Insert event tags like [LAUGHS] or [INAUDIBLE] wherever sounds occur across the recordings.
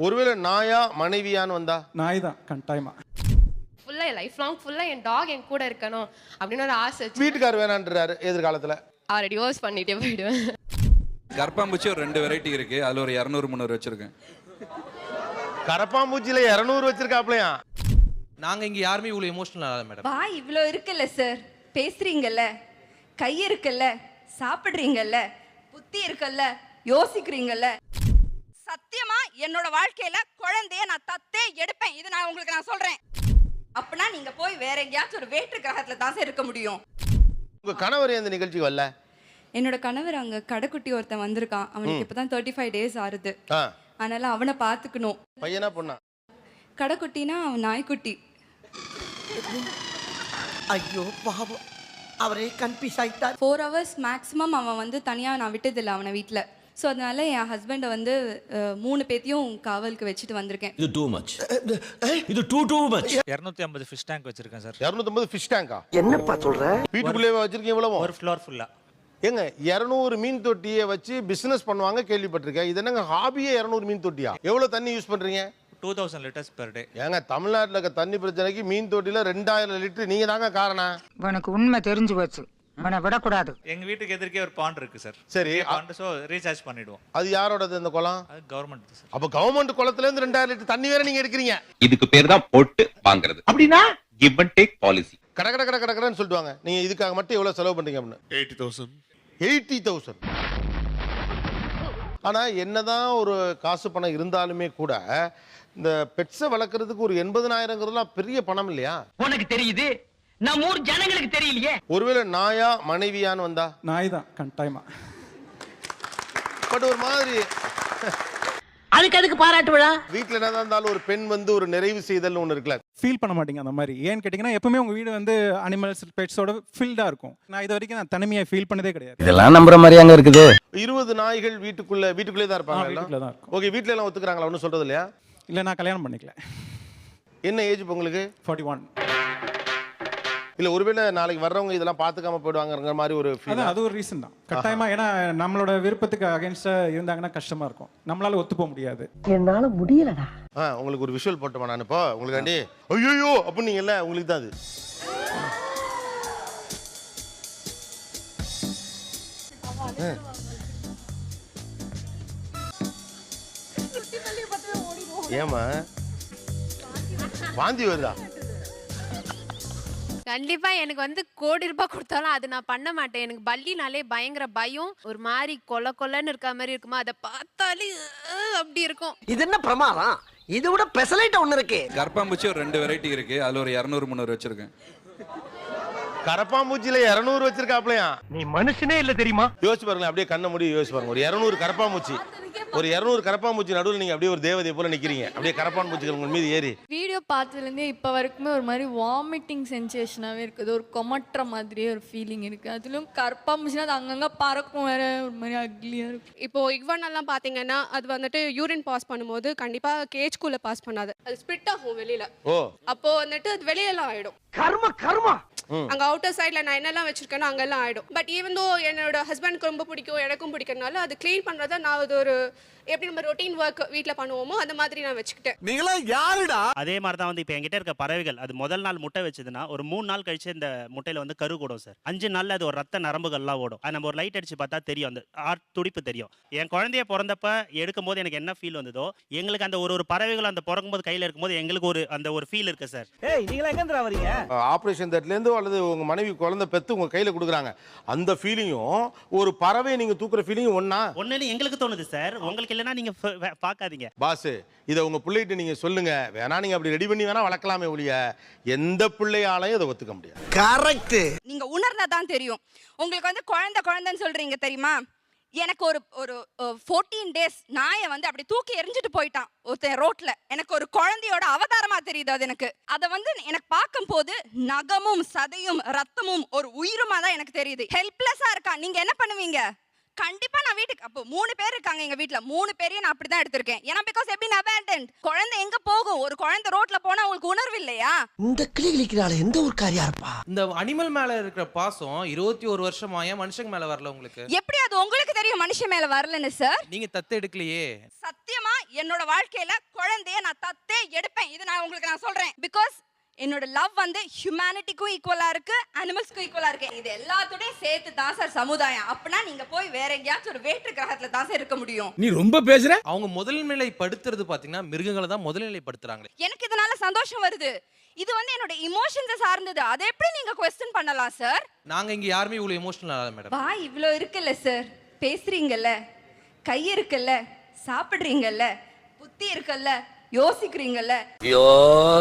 ஒருவேளை நாயா மனைவியான்னு வந்தா? நாய் தான் கட்டாயமா ஃபுல்லா லைஃப் லாங் ஃபுல்லா என் டாக் என் கூட இருக்கணும் அப்படின்னு ஒரு ஆசை வீட்டுக்கார் வேணான்றாரு எதிர்காலத்துல? அவரை டிவோர்ஸ் பண்ணிட்டே போயிடுவேன். கரப்பாம்பூச்சி ஒரு ரெண்டு வெரைட்டி இருக்கு. அதுல ஒரு இரநூறு முந்நூறு வச்சிருக்கேன். கரப்பாம்பூச்சியில இரநூறு வச்சிருக்காப்லையா? நாங்க இங்க யாருமே இவ்வளவு எமோஷனல் ஆகல மேடம் வாய் இவ்வளோ இருக்குல்ல சார் பேசுறீங்கல்ல கை இருக்குல்ல சாப்பிடுறீங்கல்ல புத்தி இருக்குல்ல யோசிக்கிறீங்கல்ல. சத்தியமா என்னோட வாழ்க்கையில குழந்தைய நான் தத்தே எடுப்பேன். இது நான் உங்களுக்கு நான் சொல்றேன். அப்பனா நீங்க போய் வேற எங்கேயாச்சும் ஒரு வேற்று கிரகத்துல தான் சார் இருக்க முடியும். உங்க கணவர் இந்த நிகழ்ச்சிக்கு வரல? என்னோட கணவர் அங்க கடைக்குட்டி ஒருத்தன் வந்திருக்கான். அவனுக்கு இப்பதான் தேர்ட்டி ஃபைவ் டேஸ் ஆறுது அதனால அவனை பார்த்துக்கணும். பையனா பொண்ணா? கடைக்குட்டினா அவன் நாய்க்குட்டி. ஐயோ பாவம். அவரே கன்ஃபியூஸ் ஆயிட்டார் ஃபோர் ஹவர்ஸ் மேக்ஸிமம் அவன் வந்து தனியாக நான் விட்டதில்லை அவனை வீட்டில் ஸோ அதனால என் ஹஸ்பண்டை வந்து அஹ், மூணு பேத்தையும் காவலுக்கு வச்சுட்டு வந்திருக்கேன். இது டூ மச் இது டூ டூ மச் இரநூத்தி ஐம்பது ஃபிஷ் டேங்க் வச்சிருக்கேன் சார். இரநூத்தம்பது ஃபிஷ் டேங்கா என்னப்பா சொல்ற? வீட்டுக்குள்ளேயே வச்சிருக்கீங்க இவ்வளவு? ஒரு ஃப்ளோர் ஃபுல்லா ஏங்க இரநூறு மீன் தொட்டியை வச்சு பிசினஸ் பண்ணுவாங்க கேள்விப்பட்டிருக்கேன். இது என்னங்க ஹாபியே இரநூறு மீன் தொட்டியா? எவ்வளவு தண்ணி யூஸ் பண்றீங்க? Two thousand litres per day ஏங்க தமிழ்நாட்டில் இருக்க தண்ணி பிரச்சனைக்கு மீன் தொட்டியில ரெண்டாயிரம் லிட்டர். நீங்க தாங்க காரணம். உனக்கு உண்மை தெரிஞ்சு போச்சு. உன்னை விடக்கூடாது. எங்க வீட்டுக்கு எதிர்க்கே ஒரு பாண்ட் இருக்கு சார் சரி பாண்ட் ஸோ ரீசார்ஜ் பண்ணிடுவோம். அது யாரோடது இந்த குளம்? அது கவர்மெண்ட் சார் அப்ப கவர்மெண்ட் குளத்துல இருந்து ரெண்டாயிரம் லிட்டர் தண்ணி வேற நீங்க எடுக்கிறீங்க. இதுக்கு பேர் தான் போட்டு வாங்குறது. அப்படின்னா? கிவ் அண்ட் டேக் பாலிசி கட கட கட கட கடன்னு சொல்லிட்டு வாங்க நீங்க இதுக்காக மட்டும் எவ்வளவு செலவு பண்றீங்க அப்படின்னு. Eighty thousand. Eighty thousand. ஆனா என்னதான் ஒரு காசு பணம் இருந்தாலுமே கூட இந்த பெட்ஸை வளர்க்கறதுக்கு ஒரு எண்பதனாயிரங்கிறதுலாம் பெரிய பணம் இல்லையா? உனக்கு தெரியுது? நம்ம ஊர் ஜனங்களுக்கு தெரியலையே. ஒருவேளை நாயா மனைவியான்னு வந்தா? நாய் தான் கட்டாயமா பட் ஒரு மாதிரி. அதுக்கு அதுக்கு பாராட்டு விழா? வீட்டில் என்னதான் இருந்தாலும் ஒரு பெண் வந்து ஒரு நிறைவு செய்தல்னு ஒன்று இருக்குல்ல. ஃபீல் பண்ண மாட்டீங்க அந்த மாதிரி. ஏன்னு கேட்டிங்கன்னா எப்பவுமே உங்கள் வீடு வந்து அனிமல்ஸ் பெட்ஸோட ஃபில்டாக இருக்கும். நான் இது வரைக்கும் நான் தனிமையை ஃபீல் பண்ணதே கிடையாது. இதெல்லாம் நம்புற மாதிரி அங்க இருக்குது. இருபது நாய்கள் வீட்டுக்குள்ள வீட்டுக்குள்ளே தான் இருப்பாங்க வீட்டுக்குள்ள தான் இருக்கும். ஓகே வீட்டில எல்லாம் ஒத்துக்கிறாங்களா? ஒன்றும் சொல்றது இல்லையா இல்லை நான் கல்யாணம் பண்ணிக்கல. என்ன ஏஜ் உங்களுக்கு? ஃபார்ட்டி ஒன் இல்ல ஒருவேளை நாளைக்கு வர்றவங்க இதெல்லாம் பார்த்துக்காம போயிடுவாங்கங்கிற மாதிரி ஒரு அதான் அது ஒரு ரீசன் தான். கட்டாயமா ஏன்னா நம்மளோட விருப்பத்துக்கு அகேன்ஸ்டாக இருந்தாங்கன்னா கஷ்டமா இருக்கும். நம்மளால ஒத்து போக முடியாது. என்னால முடியலடா. ஆ உங்களுக்கு ஒரு விஷுவல் போட்டோமா நான் இப்போ? உங்களுக்காண்டி? ஐயோ அப்படின்னீங்கல்ல உங்களுக்கு தான் அது. ஆ. ஏம்மா? வாந்தி வருதா? கண்டிப்பா எனக்கு வந்து கோடி ரூபாய் கொடுத்தாலும் அது நான் பண்ண மாட்டேன். எனக்கு பல்லினாலே பயங்கர பயம். ஒரு மாதிரி கொல கொலன்னு இருக்க மாதிரி இருக்குமா? அதை பார்த்தாலே அப்படி இருக்கும். இது என்ன பிரமாதம்? இது விட பெசலைட் ஒண்ணு இருக்கு. கரப்பாம்பூச்சி ஒரு ரெண்டு வெரைட்டி இருக்கு. அதுல ஒரு இரநூறு முந்நூறு வச்சிருக்கேன். கரப்பாம்பூச்சியில இரநூறு வச்சிருக்காப்லையா? நீ மனுஷனே இல்ல தெரியுமா? யோசிச்சு பாருங்களேன் அப்படியே கண்ணை மூடி யோசிச்சு பாருங்க. ஒரு இரநூறு கரப்பாம்பூச்சி. ஒரு இரநூறு கரப்பாம்பூச்சி நடுவில் நீங்க அப்படியே ஒரு தேவதை போல நிக்கிறீங்க. அப்படியே கரப்பான் பூச்சிகள் உங்க மீது ஏறி. வீடியோ பார்த்ததுலேருந்தே இப்போ வரைக்குமே ஒரு மாதிரி வாமிட்டிங் சென்சேஷனாகவே இருக்குது. ஒரு கொமட்டுற மாதிரியே ஒரு ஃபீலிங் இருக்குது அதுலேயும் கற்பாம்புச்சுன்னா அது அங்கங்கே பறக்கும் வேற ஒரு மாதிரி அக்லியாக இருக்கும் இப்போ இக்வான் எல்லாம் பாத்தீங்கன்னா அது வந்துட்டு யூரின் பாஸ் பண்ணும்போது கண்டிப்பா கேஜ்குள்ள பாஸ் பண்ணாது. அது ஸ்பிட் ஆகும் வெளியில. ஓ. அப்போ வந்துட்டு அது வெளியெல்லாம் ஆயிடும். கர்ம கர்மா! அங்க அவுட்டர் சைடுல நான் என்னெல்லாம் வச்சிருக்கேனோ அங்கெல்லாம் ஆயிடும். பட் ஈவன் தோ என்னோட ஹஸ்பண்ட்க்கு ரொம்ப பிடிக்கும் எனக்கும் பிடிக்கிறதுனால அது க்ளீன் பண்றத நான் அது ஒரு எப்படி நம்ம ரொட்டீன் ஒர்க் வீட்ல பண்ணுவோமோ அந்த மாதிரி நான் வச்சுக்கிட்டேன். நீங்களா யாருடா? அதே மாதிரி தான் வந்து இப்போ என்கிட்ட இருக்க பறவைகள். அது முதல் நாள் முட்டை வச்சதுன்னா ஒரு மூணு நாள் கழிச்சு இந்த முட்டையில வந்து கரு கூடும் சார். அஞ்சு நாள்ல அது ஒரு ரத்த நரம்புகள்லாம் ஓடும். அது நம்ம ஒரு லைட் அடிச்சு பார்த்தா தெரியும். அந்த ஆட் துடிப்பு தெரியும். என் குழந்தைய பிறந்தப்ப எடுக்கும் போது எனக்கு என்ன ஃபீல் வந்ததோ எங்களுக்கு அந்த ஒரு ஒரு பறவைகள் அந்த பிறக்கும்போது கையில இருக்கும்போது எங்களுக்கு ஒரு அந்த ஒரு ஃபீல் இருக்கு சார். ஏய் நீங்களா எங்க வரீங்க? ஆப்ரேஷன் தேட்டர்லேருந்து அல்லது உங்க மனைவி குழந்தை பெத்து உங்க கையில கொடுக்குறாங்க. அந்த ஃபீலிங்கும் ஒரு பறவை நீங்க தூக்குற ஃபீலிங்கும் ஒண்ணா? ஒன்னு எங்களுக்கு தோணுது சார் உங்களுக்கு இல்லைன்னா நீங்க ஃப- ஃப- பார்க்காதீங்க. பாஸ் இதை உங்க பிள்ளைகிட்ட நீங்க சொல்லுங்க. வேணா நீங்க அப்படி ரெடி பண்ணி வேணா வளர்க்கலாமே ஒழிய எந்த பிள்ளையாலையும் இதை ஒத்துக்க முடியாது. கரெக்ட் நீங்க உணர்ந்தாதான் தெரியும். உங்களுக்கு வந்து குழந்தை குழந்தைன்னு சொல்றீங்க தெரியுமா? எனக்கு ஒரு ஒரு ஃபோர்டீன் டேஸ் நாயை வந்து அப்படி தூக்கி எரிஞ்சிட்டு போயிட்டான் ஒருத்தன் ரோட்ல. எனக்கு ஒரு குழந்தையோட அவதாரமா தெரியுது அது எனக்கு. அதை வந்து எனக்கு பார்க்கும்போது நகமும் சதையும் ரத்தமும் ஒரு உயிருமா தான் எனக்கு தெரியுது. ஹெல்ப்லெஸ்ஸா இருக்கான். நீங்க என்ன பண்ணுவீங்க? கண்டிப்பா நான் வீட்டுக்கு அப்போ மூணு பேர் இருக்காங்க எங்க வீட்ல. மூணு பேரையும் நான் அப்படிதான் எடுத்திருக்கேன். ஏன்னா பிகாஸ் எப்படி இன்சென்ட் குழந்தை எங்க போகும்? ஒரு குழந்தை ரோட்ல போனா உங்களுக்கு உணர்வு இல்லையா? இந்த கிளி கிளிக்கிறாள் எந்த ஒரு காரியா இருப்பா? இந்த அனிமல் மேல இருக்கிற பாசம் இருபத்தி ஒரு வருஷமா ஏன் மனுஷங்க மேல வரல உங்களுக்கு? எப்படி அது உங்களுக்கு தெரியும் மனுஷன் மேல வரலன்னு சார் நீங்க தத்து எடுக்கலையே. சத்தியமா என்னோட வாழ்க்கையில குழந்தைய நான் தத்தே எடுப்பேன். இது நான் உங்களுக்கு நான் சொல்றேன். பிகாஸ் என்னோட லவ் வந்து ஹியூமனிட்டிக்கும் ஈக்குவலா இருக்கு அனிமல்ஸ்க்கும் ஈக்குவலா இருக்கு. இது எல்லாத்தோடயும் சேர்த்து தான் சார் சமுதாயம். அப்படின்னா நீங்க போய் வேற எங்கேயாச்சும் ஒரு வேற்று கிரகத்துல தான் சார் இருக்க முடியும். நீ ரொம்ப பேசுற? அவங்க முதல்நிலை படுத்துறது பாத்தீங்கன்னா மிருகங்களை தான் முதல்நிலை படுத்துறாங்களே எனக்கு இதனால சந்தோஷம் வருது. இது வந்து என்னோட இமோஷன்ஸை சார்ந்தது. அதை எப்படி நீங்க கொஸ்டின் பண்ணலாம் சார் நாங்க இங்க யாருமே இவ்வளவு எமோஷனல் ஆகாத மேடம் வா இவ்வளோ இருக்குல்ல சார் பேசுறீங்கல்ல? கை இருக்குல்ல? சாப்பிடுறீங்கல்ல? புத்தி இருக்குல்ல? யோசிக்கிறீங்கல்ல? ஐயோ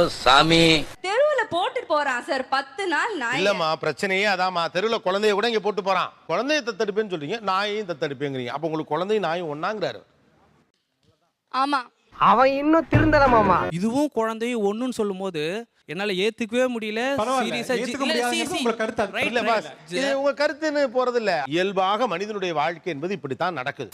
சாமி. தெருவுல போட்டு போறான் சார். பத்து நாள் நாய் இல்லம்மா பிரச்சனையே அதாம்மா. தெருவில் குழந்தைய கூட இங்கே போட்டு போறான். குழந்தைய தத்தெடுப்பேன்னு சொல்றீங்க நாயையும் தத்தெடுப்பேங்கிறீங்க. அப்போ உங்களுக்கு குழந்தையும் நாயும் ஒன்னாங்கிறாரு ஆமா. அவன் இன்னும் திருந்தல மாமா. இதுவும் குழந்தையும் ஒண்ணுன்னு சொல்லும்போது என்னால ஏத்துக்கவே முடியல. ஆ ஜி- ஏத்துக்க இல்ல, see. உங்க கருத்து? அது. Right, இல்ல right. பாஸ். இது உங்க கருத்துன்னு போறதில்ல. இயல்பாக மனிதனுடைய வாழ்க்கை என்பது இப்படித்தான் நடக்குது.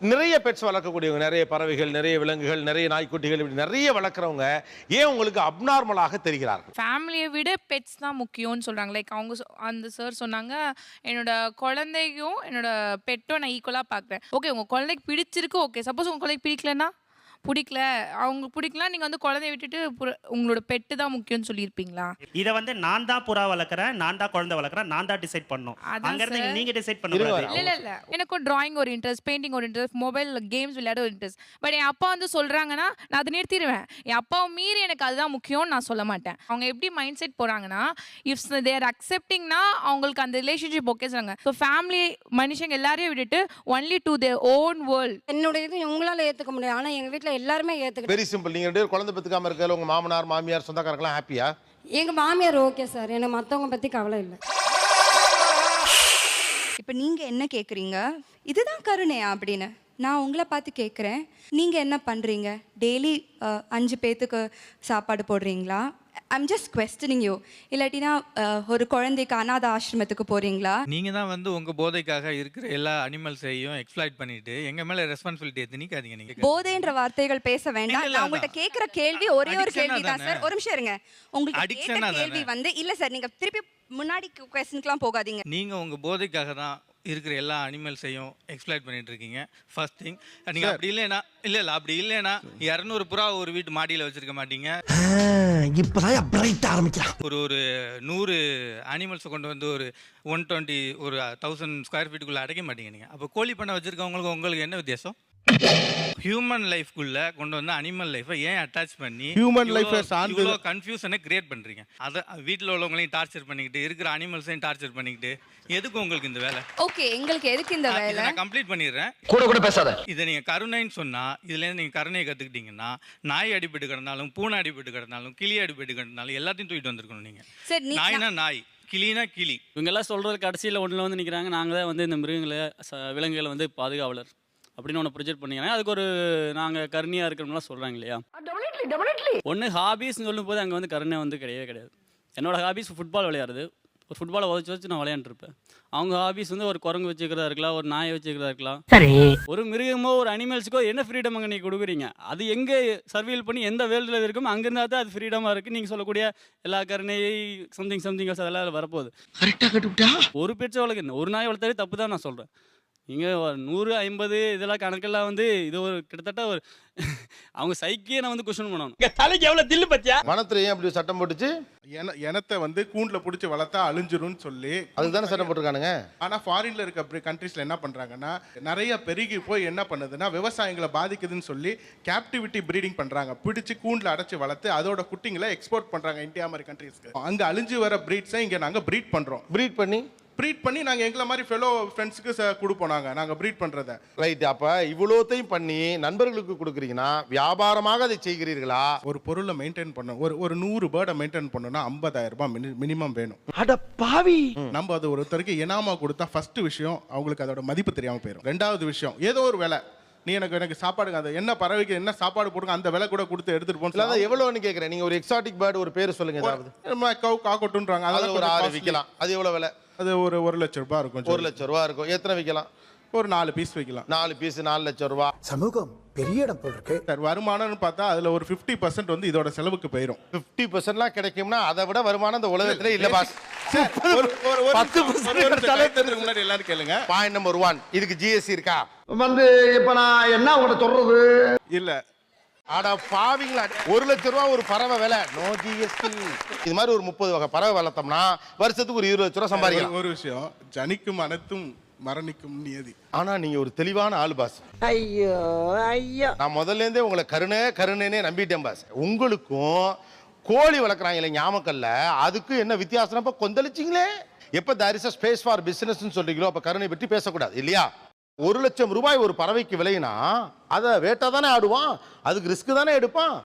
நிறைய பெட்ஸ் வளர்க்கக்கூடியவங்க நிறைய பறவைகள் நிறைய விலங்குகள் நிறைய நாய்க்குட்டிகள் இப்படி நிறைய வளர்க்குறவங்க ஏன் உங்களுக்கு அப்நார்மலாக தெரிகிறார்கள்? ஃபேமிலியை விட பெட்ஸ் தான் முக்கியம்னு சொல்கிறாங்க லைக் அவங்க அந்த சார் சொன்னாங்க என்னோட குழந்தையும் என்னோட பெட்டும் நான் ஈக்குவலாக பார்க்குறேன். ஓகே உங்கள் குழந்தைக்கு பிடிச்சிருக்கு ஓகே சப்போஸ் உங்கள் குழந்தைக்கு பிடிக்கலன்னா பிடிக்கல. அவங்க பிடிக்கலாம் நீங்கள் வந்து குழந்தைய விட்டுட்டு உங்களோட பெட்டு தான் முக்கியம்னு சொல்லியிருப்பீங்களா? இதை வந்து நான் தான் புறா வளர்க்குறேன் நான் தான் குழந்தை வளர்க்குறேன் நான் தான் டிசைட் பண்ணணும். அதான் அங்க இருந்து sir. நீங்க டிசைட் பண்ணக்கூடாது. இல்ல இல்ல இல்ல. எனக்கும் டிராயிங் ஒரு இன்ட்ரெஸ்ட் பெயிண்டிங் ஒரு இன்ட்ரெஸ்ட் மொபைல் கேம்ஸ் விளையாட ஒரு இன்ட்ரெஸ்ட் பட் என் அப்பா வந்து சொல்றாங்கன்னா நான் அதை நிறுத்திடுவேன் என் அப்பாவை மீறி எனக்கு அதுதான் முக்கியம்னு நான் சொல்ல மாட்டேன். அவங்க எப்படி மைண்ட் செட் போறாங்கன்னா இஃப் தேர் அக்செப்டிங்னா அவங்களுக்கு அந்த ரிலேஷன்ஷிப் ஓகே சொல்றாங்க ஸோ ஃபேமிலி மனுஷங்க எல்லாரையும் விட்டுட்டு only to their own world என்னோட இது உங்களால ஏத்துக்க முடியும் ஆனா எங்க வீட்ல எல்லாருமே ஏத்துக்கிட்டு வெரி சிம்பிள் நீங்க ரெண்டு பேரும் குழந்தை பெற்றுக்காம இருக்கல உங்க மாமனார் மாமியார் சொந்தக்காரங்களாம் ஹாப்பியா எங்க மாமியார் ஓகே சார் எனக்கு மத்தவங்க பத்தி கவலை இல்லை. இப்போ நீங்க என்ன கேக்குறீங்க? இதுதான் கருணையா அப்படின்னு. நான் உங்களை பார்த்து கேட்குறேன் நீங்க என்ன பண்றீங்க? டெய்லி அஞ்சு பேத்துக்கு சாப்பாடு போடுறீங்களா? ஐம் ஜஸ்ட் கொஸ்டனிங் யூ இல்லாட்டினா ஒரு குழந்தைக்கு அனாத ஆசிரமத்துக்கு போறீங்களா? நீங்க தான் வந்து உங்க போதைக்காக இருக்கிற எல்லா அனிமல்ஸையும் எக்ஸ்ப்ளாய்ட் பண்ணிட்டு எங்க மேல ரெஸ்பான்சிபிலிட்டி திணிக்காதீங்க நீங்க போதைன்ற வார்த்தைகள் பேச வேண்டாம். நான் உங்கள்கிட்ட அதான். கேட்குற கேள்வி ஒரே ஒரு கேள்வி தான்? சார். ஒரு நிமிஷம் இருங்க. உங்களுக்கு கேட்ட? கேள்வி வந்து இல்ல சார் நீங்க திருப்பி முன்னாடி கொஸ்டின்க்குலாம் போகாதீங்க. நீங்க உங்க போதைக்காக தான் இருக்கிற எல்லா அனிமல்ஸையும் எக்ஸ்ப்ளாய்ட் பண்ணிட்டு இருக்கீங்க ஃபர்ஸ்ட் திங் நீங்க அப்படி இல்லைனா இல்ல இல்ல அப்படி இல்லைனா இரநூறு புறா ஒரு வீட்டு மாடியில வச்சிருக்க மாட்டீங்க. இப்பதான் பிரைட் ஆரம்பிக்கிறான் ஒரு ஒரு நூறு அனிமல்ஸை கொண்டு வந்து ஒரு ஒன் டுவெண்ட்டி ஒரு தௌசண்ட் ஸ்கொயர் ஃபீட்டுக்குள்ள அடைக்க மாட்டீங்க நீங்க. அப்போ கோழி பண்ண வச்சிருக்கவங்களுக்கு உங்களுக்கு என்ன வித்தியாசம்? ஹியூமன் லைஃப்குள்ள கொண்டு வந்து அனிமல் லைஃபை ஏன் அட்டாச் பண்ணி Human இவ்வளோ- life-அ சார்ந்து- இவ்வளோ கன்ஃபியூஷனை கிரியேட் பண்றீங்க? அதை வீட்டில் உள்ளவங்களையும் டார்ச்சர் பண்ணிக்கிட்டு இருக்கிற அனிமல்ஸையும் டார்ச்சர் பண்ணிக்கிட்டு எதுக்கு உங்களுக்கு இந்த வேலை? ஓகே எங்களுக்கு எதுக்கு இந்த வேலை? நான் கம்ப்ளீட் பண்ணிடுறேன். கூட கூட பேசாத. இதை நீங்கள் கருணைன்னு சொன்னால் இதுலேருந்து நீங்கள் கருணையை கற்றுக்கிட்டீங்கன்னா நாய் அடிபட்டு கிடந்தாலும் பூனை அடிபட்டு கிடந்தாலும் கிளி அடிபட்டு கிடந்தாலும் எல்லாத்தையும் தூக்கிட்டு வந்திருக்கணும் நீங்கள் நாய்னா நாய் கிளினா கிளி. இவங்கெல்லாம் சொல்றது கடைசியில் ஒன்றில் வந்து நிற்கிறாங்க நாங்கள் தான் வந்து இந்த மிருகங்களை ச- விலங்குகளை வந்து பாதுகாவலர். அப்படின்னு ஒன்று ப்ரொஜெக்ட் பண்ணிக்கிறாங்க அதுக்கு ஒரு நாங்கள் கருணையாக இருக்கிறோம்லாம் சொல்கிறாங்க இல்லையா? ஒன்று ஹாபீஸ்னு சொல்லும்போது அங்கே வந்து கருணை வந்து கிடையவே கிடையாது. என்னோட ஹாபீஸ் ஃபுட்பால் விளையாடுறது. ஒரு ஃபுட்பாலை உதச்சி வச்சு நான் விளையாண்டுருப்பேன் அவங்க ஹாபீஸ் வந்து ஒரு குரங்கு வச்சுக்கிறதா இருக்கலாம் ஒரு நாயை வச்சுக்கிறதா இருக்கலாம். சரி. ஒரு மிருகமோ ஒரு அனிமல்ஸுக்கோ என்ன ஃப்ரீடம் அங்கே நீங்கள் கொடுக்குறீங்க? அது எங்கே சர்வீல் பண்ணி எந்த வேர்ல்டில் இருக்குமோ அங்கேருந்தா தான் அது ஃப்ரீடமாக இருக்குது நீங்கள் சொல்லக்கூடிய எல்லா கருணை சம்திங் சம்திங் அதெல்லாம் அதுல வரப்போகுது ஒரு பெட்சை வளர்க்க ஒரு நாய் வளர்த்தாலே தப்பு தான் நான் சொல்கிறேன் நீங்கள் நூறு ஐம்பது இதெல்லாம் கணக்கெல்லாம் வந்து இது ஒரு கிட்டத்தட்ட ஒரு [LAUGHS] அவங்க சைக்கே நான் வந்து கொஷின் பண்ணணும். தலைக்கு எவ்வளவு தில்லு பத்தியா? மனத்துல ஏன் அப்படி சட்டம் போட்டுச்சு? எனத்தை வந்து கூண்டில் பிடிச்சி வளர்த்தா அழிஞ்சிரும்னு சொல்லி அதுக்கு தானே சட்டம் போட்டிருக்கானுங்க? ஆனால் ஃபாரின்ல இருக்க கண்ட்ரீஸ்ல என்ன பண்றாங்கன்னா நிறைய பெருகி போய் என்ன பண்ணுதுன்னா விவசாயங்களை பாதிக்குதுன்னு சொல்லி கேப்டிவிட்டி ப்ரீடிங் பண்றாங்க. பிடிச்சு கூண்டில் அடைச்சு வளர்த்து அதோட குட்டிங்களை எக்ஸ்போர்ட் பண்றாங்க இந்தியா மாதிரி கண்ட்ரீஸ்க்கு அங்க அழிஞ்சு வர பிரீட்ஸை இங்க நாங்க ப்ரீட் பண்றோம். ப்ரீட் பண்ணி? ப்ரீட் பண்ணி நாங்க எங்களை மாதிரி ஃபெலோ ஃப்ரெண்ட்ஸுக்கு கொடுப்போம் நாங்க. நாங்க ப்ரீட் பண்றத. ரைட் அப்ப இவ்வளோத்தையும் பண்ணி நண்பர்களுக்கு கொடுக்குறீங்கன்னா வியாபாரமாக அதை செய்கிறீர்களா? ஒரு பொருளை மெயின்டைன் பண்ணணும் ஒரு ஒரு நூறு பேர்டை மெயின்டைன் பண்ணணும்னா ஐம்பதாயிரம் ரூபாய் மினிமம் வேணும். அட பாவி! நம்ம அது ஒருத்தருக்கு இனாமா கொடுத்தா ஃபர்ஸ்ட் விஷயம் அவங்களுக்கு அதோட மதிப்பு தெரியாம போயிடும் ரெண்டாவது விஷயம் ஏதோ ஒரு விலை. நீ எனக்கு எனக்கு சாப்பாடு அந்த என்ன பறவைக்கு என்ன சாப்பாடு போடுங்க அந்த விலை கூட கொடுத்து எடுத்துட்டு இல்ல அதான் எவ்வளோன்னு கேட்குறேன் நீங்க ஒரு எக்ஸாட்டிக் பேர்டு ஒரு பேர் சொல்லுங்க ஏதாவது. கவு காக்கட்டுன்றாங்க அதில் அதெல்லாம் ஒரு ஆறு. விற்கலாம். அது எவ்வளோ விலை? அது ஒரு ஒரு லட்சம் ரூபாய் இருக்கும் ஒரு லட்சம் ரூபா இருக்கும். எத்தனை விற்கலாம் ஒரு நாலு பீஸ் வைக்கலாம். நாலு பீஸ் நாலு லட்சம் ரூபா. சமூகம் பெரிய இடம் போல் இருக்கு. சார் வருமானம்னு பார்த்தா அதுல ஒரு ஃபிஃப்டி பர்சன்ட் வந்து இதோட செலவுக்கு போயிடும் பிப்டி பர்சன்ட்லாம் கிடைக்கும்னா அதை விட வருமானம் இந்த உலகத்துல இல்ல பாஸ். முன்னாடி எல்லாரும் கேளுங்க. பாயிண்ட் நம்பர் ஒன் இதுக்கு ஜிஎஸ்டி இருக்கா? வந்து இப்ப நான் என்ன உங்கள்ட்ட சொல்றது? இல்ல அட பாவிங்களா. ஒரு லட்சம் ரூபா ஒரு பறவை விலை. நோ ஜிஎஸ்டி இது மாதிரி ஒரு முப்பது வகை பறவை வளர்த்தோம்னா வருஷத்துக்கு ஒரு இருபது லட்ச ரூபா சம்பாதிக்கலாம். ஒரு- விஷயம் ஜனிக்கும் அனைத்தும் மரணிக்கும் நியதி. ஆனா நீங்க ஒரு தெளிவான ஆள் பாஸ். ஐயோ ஐயோ. நான் முதல்ல இருந்தே உங்களை கருணை கருணைனே நம்பிட்டேன் பாஸ். உங்களுக்கும் கோழி வளர்க்குறாங்களே ஞாபகல்ல அதுக்கு என்ன வித்தியாசம்? இப்ப கொந்தளிச்சிங்களே. எப்ப a ஸ்பேஸ் ஃபார் பிசினஸ் சொல்றீங்களோ அப்ப கருணை பற்றி பேசக்கூடாது இல்லையா? ஒரு லட்சம் ரூபாய் ஒரு பறவைக்கு விலைனா அதை வேட்டா தானே ஆடுவான் அதுக்கு ரிஸ்க் தானே எடுப்பான்.